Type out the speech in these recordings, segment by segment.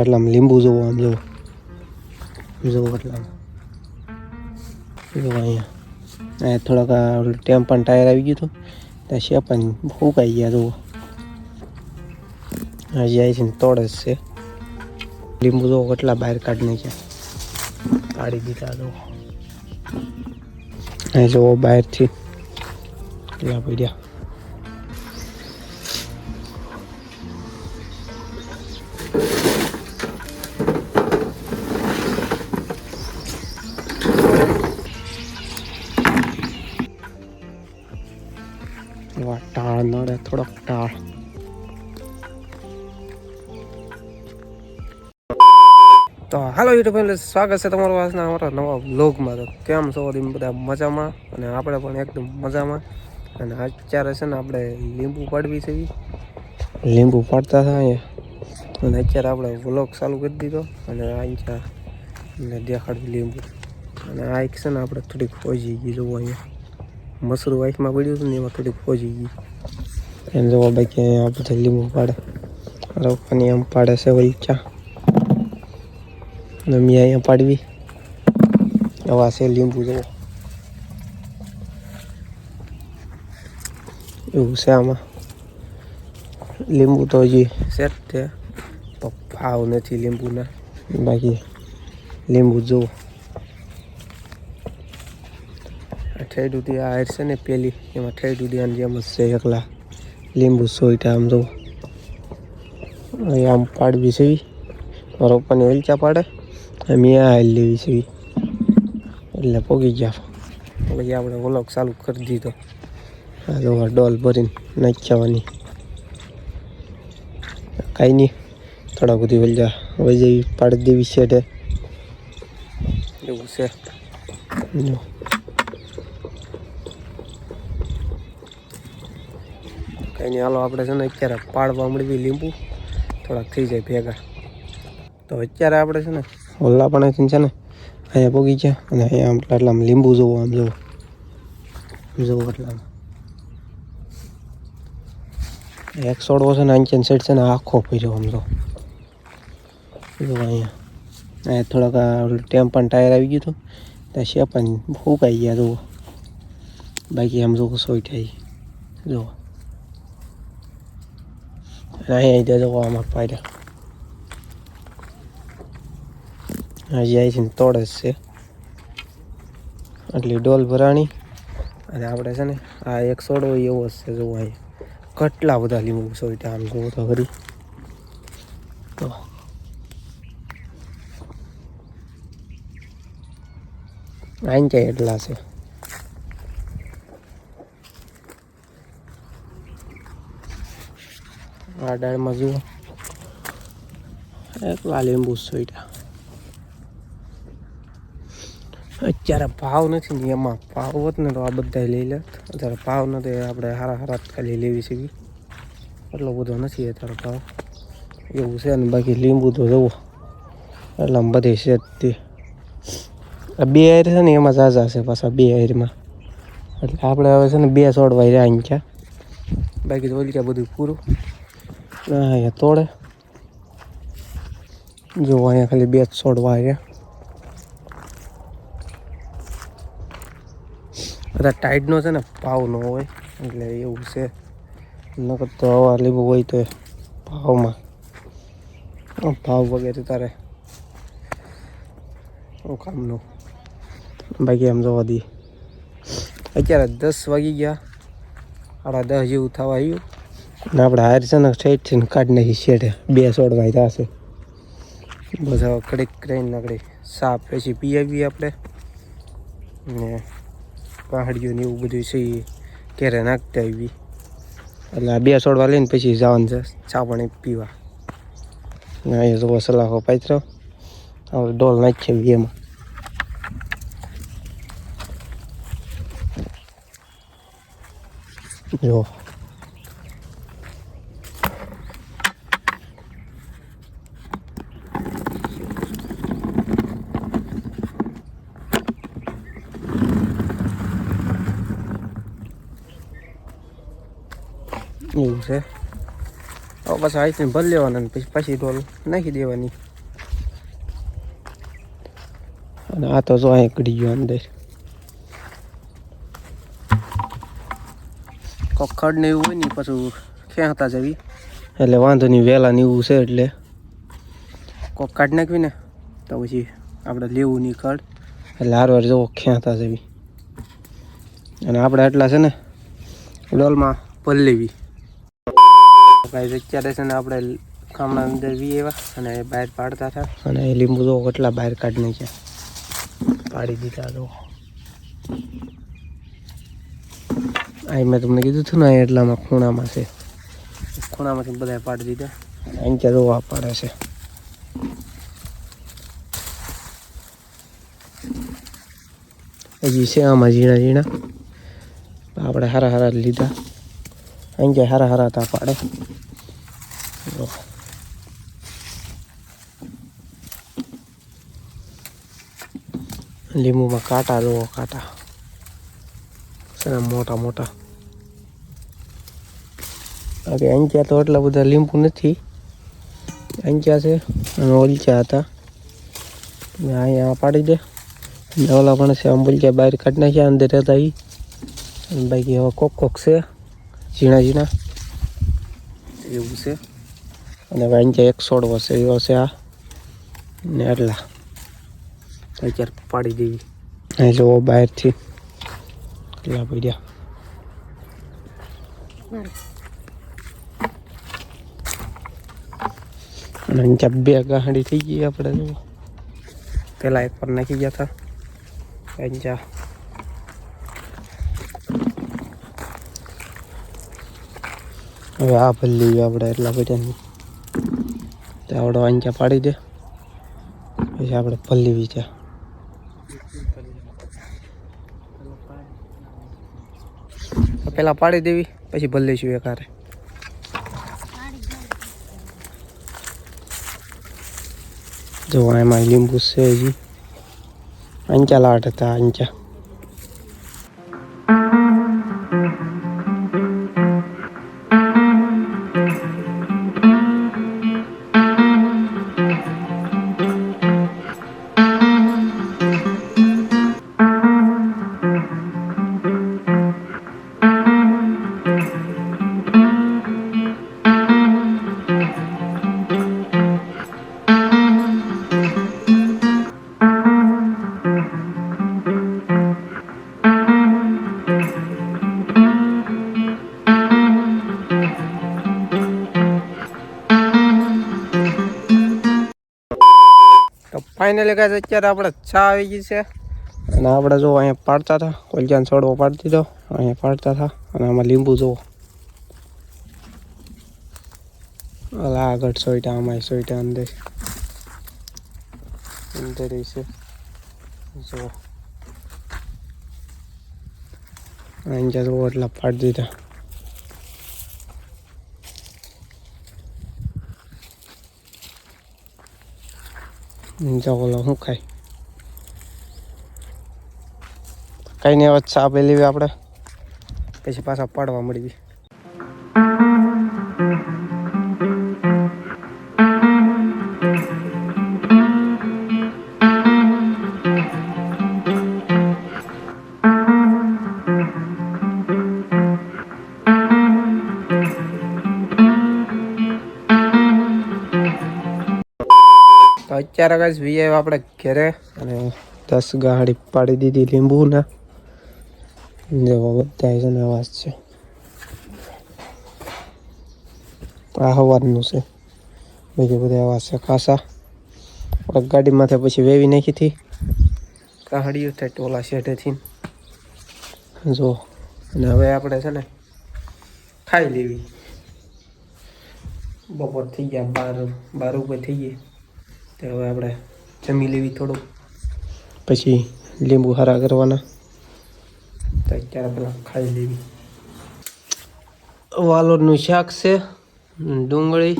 એટલામાં લીંબુ જોવો, આમ જોવો. જોવો એટલામાં જોવો અહીંયા. અહીંયા થોડાક ટેમ પણ ટાયર આવી ગયું હતું. ત્યાં શેપાન ફૂંકાઈ ગયા જોવો હજી આવી છે ને તોડે જ છે. લીંબુ જોવો કેટલા બહાર કાઢી નાખ્યા કાઢી દીધા જોવો અહીં જોવો બહારથી. કેટલા પડ્યા. એવા ટાળ નડે થોડોક ટાળ તો હાલો યુટ્યુબ ફેમિલી સ્વાગત છે તમારું આજના અમારા નવા બ્લોગમાં તો કેમ છો એમ બધા મજામાં? અને આપણે પણ એકદમ મજામાં. અને અત્યારે છે ને આપણે લીંબુ પાડવી છે લીંબુ પાડતા હતા અહીંયા. અને અત્યારે આપણે વ્લોગ ચાલુ કરી દીધો. અને અહીંયા દેખાડવી દેખાડ્યું લીંબુ. અને આ એક છે ને આપણે થોડીક ફોજી ગઈ જોવો અહીંયા. મસરૂ વાઇફમાં પડ્યું હતું ને એમાં થોડીક ફોજી ગઈ એમ જોવા બાકી અહીંયા બધા લીંબુ પાડે. રોપવાની આમ પાડે છે વલચા અને મેં અહીંયા પાડવી. આવા છે લીંબુ જોવો. એવું છે આમાં. લીંબુ તો હજી સેટ છે. ભાવ નથી લીંબુના. બાકી લીંબુ જુઓ આ ઠેડ સુધી આ હાર છે ને પેલી, એમાં ઠેડ સુધી આની જેમ જ છે એકલા. લીંબુ સોઈટા આમ જો. આમ પાડવી છે. ઈ. પપ્પાને વેલચા પાડે. અમે આ હાલ લેવી છે. એટલે પોગી ગયા. પછી આપણે વ્લોગ ચાલુ કરી દીધો. આ જો ડોલ ભરીને નાચવાની કાંઈ નહીં. થોડા બધી વલજા વજઈ પાડી દેવી છે એવું છે. કંઈ હાલો આપણે છે ને અત્યારે પાડવા મળવી લીંબુ. થોડાક થઈ જાય ભેગા. તો અત્યારે આપણે છે ને ઓલા પણ છે ને અહીંયા પોગી ગયા અને અહીંયા આમ એટલામાં લીંબુ જોવો આમ જોવો. જોવો એટલામાં એક સોડવો છે ને આંચન સેટ છે ને આખો પીર્યો આમ જો. અહીંયા. અહીંયા થોડાક આ પણ ટાયર આવી ગયું હતું. ત્યાં શેપાન ફૂંકાઈ ગયા જોવો બાકી આમ જોવો સોઈ જુઓ. અને અહીંયા ત્યાં જુઓ આમાં પાડ્યા હજી આવી છે ને તોડે જ છે આટલી ડોલ ભરાણી અને આપણે છે ને આ એક સોડો એવો જ છે જુઓ અહીં કેટલા બધા લીંબુ સોઈટા આમ જુઓ તો ખરી તો આંચા એટલા છે આ ડાળમાં જુઓ એકલા લીંબુ સોઈટા અત્યારે ભાવ નથી ને એમાં ભાવ હોત ને તો આ બધા લઈ લે. અત્યારે ભાવ નથી, આપણે હારા હારા ખાલી લેવી છે એટલો બધો નથી અત્યારે ભાવ. એવું છે ને બાકી લીંબુ તો જવો એટલે આમ બધી છે તે. બે આયર છે ને એમાં ઝાઝા છે પાછા બે આયરમાં એટલે આપણે હવે છે ને બે છોડવા રહ્યા અહીંયા. બાકી તો બધું પૂરું. અહીંયા તોડે. જો, અહીંયા ખાલી બે જ છોડવા રહ્યા બધા ટાઈડનો છે ને, ભાવ ન હોય, એટલે એવું છે. નકર તો હવા લીંબુ હોય તો ભાવમાં. ભાવ વગેરે તારે શું કામનું? બાકી એમ જોવા દઈએ. અત્યારે દસ વાગી ગયા. સાડા દસ જેવું થવા આવ્યું. ને આપણે હાર છે ને ઠેઠ છે ને કાઢી નાખી શેઠે બે સોડમાં થશે. બધા કડીક કરીને નકડી સાપ પછી પી આપણે. ને પહાડીઓ ને એવું બધું છે એ ઘેરે નાખતા આવી એટલે આ બે સોડવા લઈને પછી જવાનું છે ચા પાણી પીવા. ને અહીંયા જોવો સલાહો પાથરો હવે ડોલ નાખીએ એમાં. જો. એવું છે. હવે પાછા આઈસને ભરી લેવાના પછી પાછી ઢોલ નાખી દેવાની. અને આ તો જો અહીં કડી ગયો અંદર. કોખડ ને એવું હોય ને પાછું ખેંચતા જવી. એટલે વાંધો નહીં વહેલા ને એવું છે એટલે. કોક કાઢ નાખવી ને, તો પછી આપણે લેવું નહીં ખડ. એટલે હારવાર જવો ખેંચતા જવી. અને આપણે એટલા છે ને, ડોલમાં ભરી લેવી. ગાઈઝ અત્યારે છે ને આપણે ગામડા અંદર વી એવા અને બહાર પાડતા હતા. અને એ લીંબુ તો કેટલા બહાર કાઢી નાખ્યા પાડી દીધા તો. આ મેં તમને કીધું હતું ને એટલામાં ખૂણામાં છે. ખૂણામાંથી બધા પાડી દીધા. અહીં ત્યાં રોવા પાડે છે. હજી છે આમાં ઝીણા ઝીણા. આપણે હારા હારા લીધા. અહીં હરા હારા તા પાડે લીંબુમાં કાંટા જુઓ કાંટા છે મોટા મોટા બાકી અંક્યા તો એટલા બધા લીંબુ નથી અંચ્યા છે અને ઓલચા હતા અહીંયા પાડી દે ઓલા પણ છે અંબુલચા બહાર કાઢી નાખ્યા અંદર હતા એ બાકી હવે કોક કોક છે ઝીણા ઝીણા એવું છે. અને વાંજા એક છોડવો છે, એવો છે આ. ને એટલા અત્યારે પાડી દેવી અહીં જોવો બહારથી. કેટલા પડ્યા. બે ગાહડી થઈ ગઈ આપણે પેલા એક પર નાખી ગયા હતા. અહીંયા હવે આ ભલ્લી આપણે એટલા બધાની. તો આપણે વાંચા પાડી દે. પછી આપણે ભલ્લી વીચા પેલા પાડી દેવી, પછી ભલ્લીશું એકારે. જો, એમાં લીંબુ છે હજી. અંચા લાટ હતા અંચા ફાઇનલી ગાઈસ અત્યારે આપણે ચા આવી ગઈ છે. અને આપણે જો અહીંયા પાડતા હતા. કોલજાન છોડવો પાડી દીધો. અહીંયા પાડતા હતા. અને આમાં લીંબુ જુઓ. અલા, આગળ સોઈટા આમાં સોઈટા અંદર. અંદર છે. જુઓ. અહીંયા જુઓ, એટલા પાડી દીધા. જો લો શું ખાય કઈ નહીં હવે ચા પી આપણે. પછી પાછા પાડવા મળી તો અત્યારે કઈ વી આપણે ઘરે અને દસ ગાડી પાડી દીધી લીંબુના. જેવો બધા છે ને અવાજ છે. આ હવારનું છે. બીજું બધા અવાજ છે ખાસા. આપણે ગાડીમાંથી પછી વેવી નાખી હતી. કાહડીઓ થાય ટોલા શેઠેથી જો, અને હવે આપણે છે ને ખાઈ લેવી. બપોર થઈ ગયા, બાર બાર ઉપર થઈ ગઈ તો હવે આપણે જમી લેવી થોડું પછી લીંબુ હારા કરવાના. તો અત્યારે પેલા ખાઈ લેવી. વાલોરનું શાક છે ડુંગળી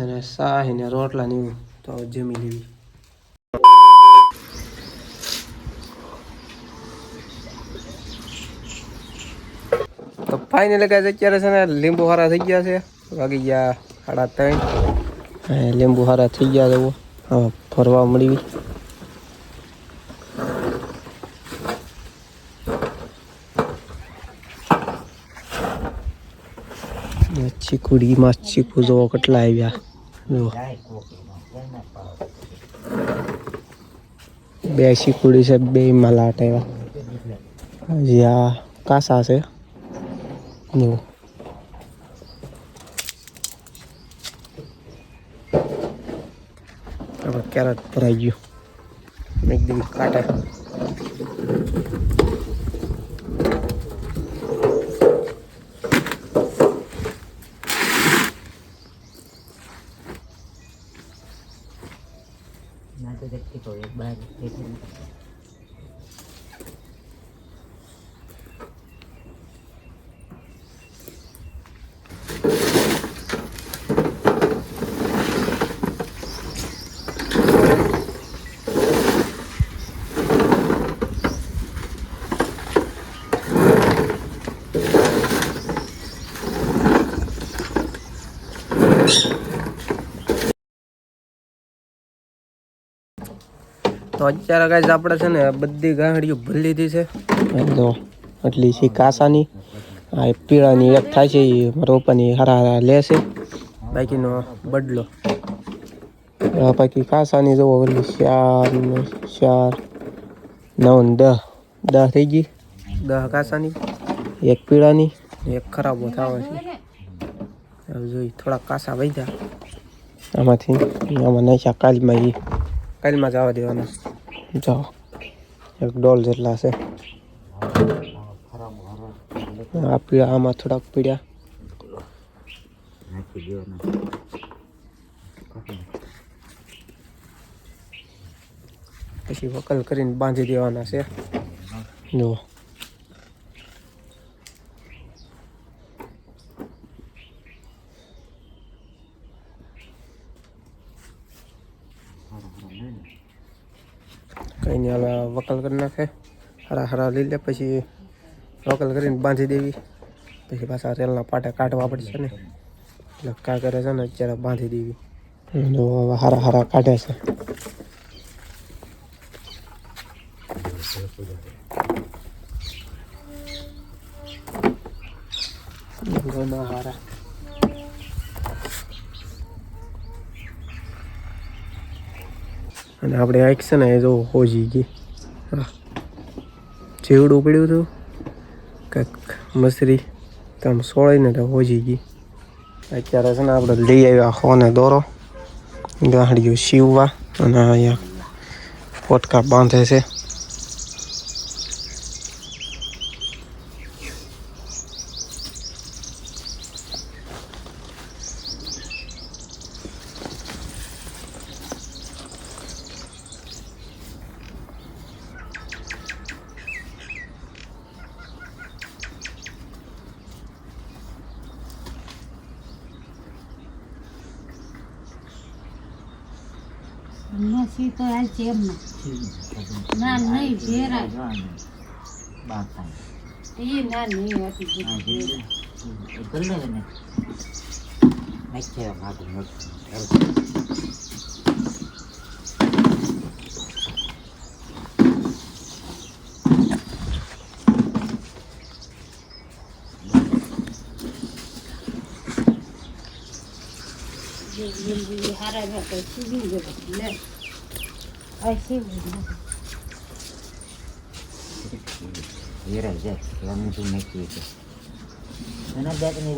અને શાહ ને રોટલા ને એવું. તો જમી લેવી. તો ફાઇનલી છે અત્યારે છે ને લીંબુ હારા થઈ ગયા છે. વાગી ગયા સાડા ત્રણ. લીંબુ હારા થઈ ગયા જવું ફરવા મળી. ચીકુડીમાં ચીકુ જો કેટલા આવ્યા. જો બે ચીકુડી છે, બે માં લાટ આવ્યા. હજી આ કાસા છે. જો હવે કેરેટ ભરાઈ ગયું એકદમ કાંટા ના તો દેખતી તો એક બાર તો અત્યારે ગાઈઝ આપણે છે ને બધી ગાંગડીઓ ભરી લીધી છે. જો એટલી છે કાસાની. આ એક પીળાની એક થાય છે એ રોપાની હરા હરા લે છે. બાકીનો બદલો. આ બાકી કાસાની જોવો ઓલી ચાર ને ચાર નવ ને દહ. દહ થઈ ગઈ. દહ કાસાની. એક પીળાની. એક ખરાબો થવા છે. હવે જોઈ થોડા કાસા વધ્યા. આમાંથી આમાં નાખ્યા કાલમાં એ કાલમાં જવા દેવાના. જાઓ. એક ડોલ જેટલા છે. આ પીળા, આમાં થોડાક પીડ્યા પછી વકલ કરીને બાંધી દેવાના છે. જુઓ કંઈ નહીં હવે વકલ કરી નાખે. હરા હરા લઈ લે, પછી લોકલ કરીને બાંધી દેવી. પછી પાછા રેલના પાટા કાઢવા પડશે ને. એટલે કા કરે છે ને, અત્યારે બાંધી દેવી. જો હવે હારા હારા કાઢે છે. અને આપણે આંખ છે ને, એ જો હોજી ગઈ. જેવડું પડ્યું હતું કંઈક મસરી. તમે સોળીને તો હોજી ગઈ. અત્યારે છે ને આપણે લઈ આવ્યા હોને દોરો. ગાંહડીઓ સીવવા અને અહીંયા પોટકા બાંધે છે. નથી તો હાલ છે એમ ના, નહીં થાય એ ના, નહીં હતી કરી લે ને નાખ્યા ભાગું મોટું જે લીંબુ હારા તો સીવી ગયો લે આ ગયો. વેરાઈ જાય એવા મોટું નાખીએ તો એના બે ત્રણ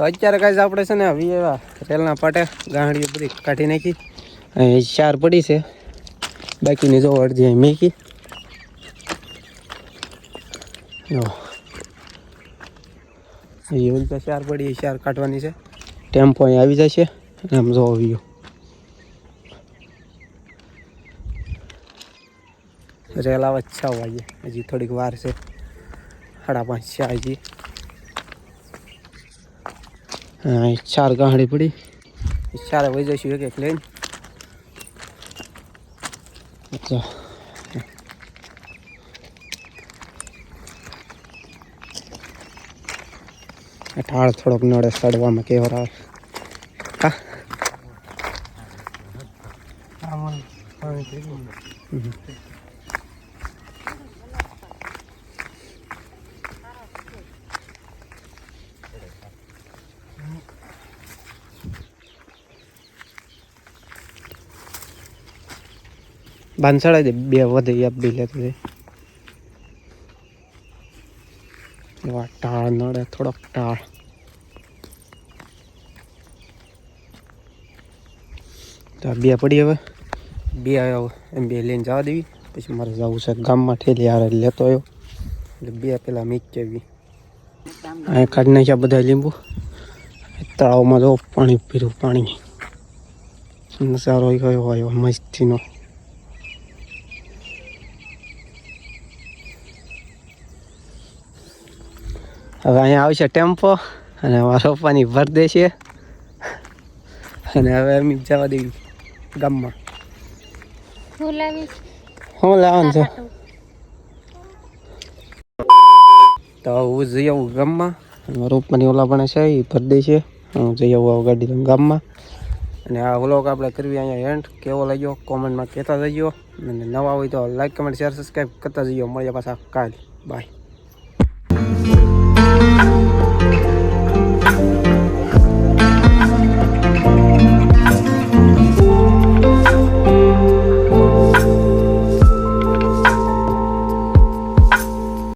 તો અત્યારે કાંઈ આપણે છે ને હવે એવા રેલના પાટે ગાંડી બધી કાઢી નાખી. અહીં ચાર પડી છે. બાકીની જો અડધી અહીં મેકી. એવું ઓલી ચાર પડી ચાર કાઢવાની છે. ટેમ્પો અહીં આવી જશે. એમ જો વ્યૂ રેલ આવે છ. વાગે હજી થોડીક વાર છે. સાડા પાંચ છે, હજી. હા ચાર ગાંડી પડી. ચારે વહી જઈશું એક એક લઈને. આ ઢાળ થોડોક નડે સડવામાં કેવર આવે. હા. હમ. બાંધસાડા દે, બે વધે એક બી લેતું છે એવા ટાળ નડે, થોડોક ટાળ. તો આ બે પડી હવે. બે આવ્યો એમ બે લઈને જવા દેવી. પછી મારે જવું છે ગામમાં ઠેલી હારે લેતો આવ્યો એટલે બે પેલા મીચી અહીંયા કાઢી નાખ્યા બધા લીંબુ. તળાવમાં જો પાણી પીરું પાણી. નજારો ગયો આવ્યો મસ્તીનો. હવે અહીંયા આવશે ટેમ્પો અને મારા પપ્પાની ભર દેશે અને હવે અમે જવા દેવી ગામમાં. હું લાવવાનું છે. તો હું જઈ આવું ગામમાં. મારા પપ્પાની ઓલા પણ છે એ ભર દેશે હું જઈ આવું આવું ગાડી ગામમાં. અને આ વ્લોગ આપણે કરવી અહીંયા એન્ડ કેવો લાગ્યો? કોમેન્ટમાં કહેતા જઈયો અને નવા હોય તો લાઈક કમેન્ટ શેર સબસ્ક્રાઈબ કરતા જઈયો મળીએ પાછા કાલ. બાય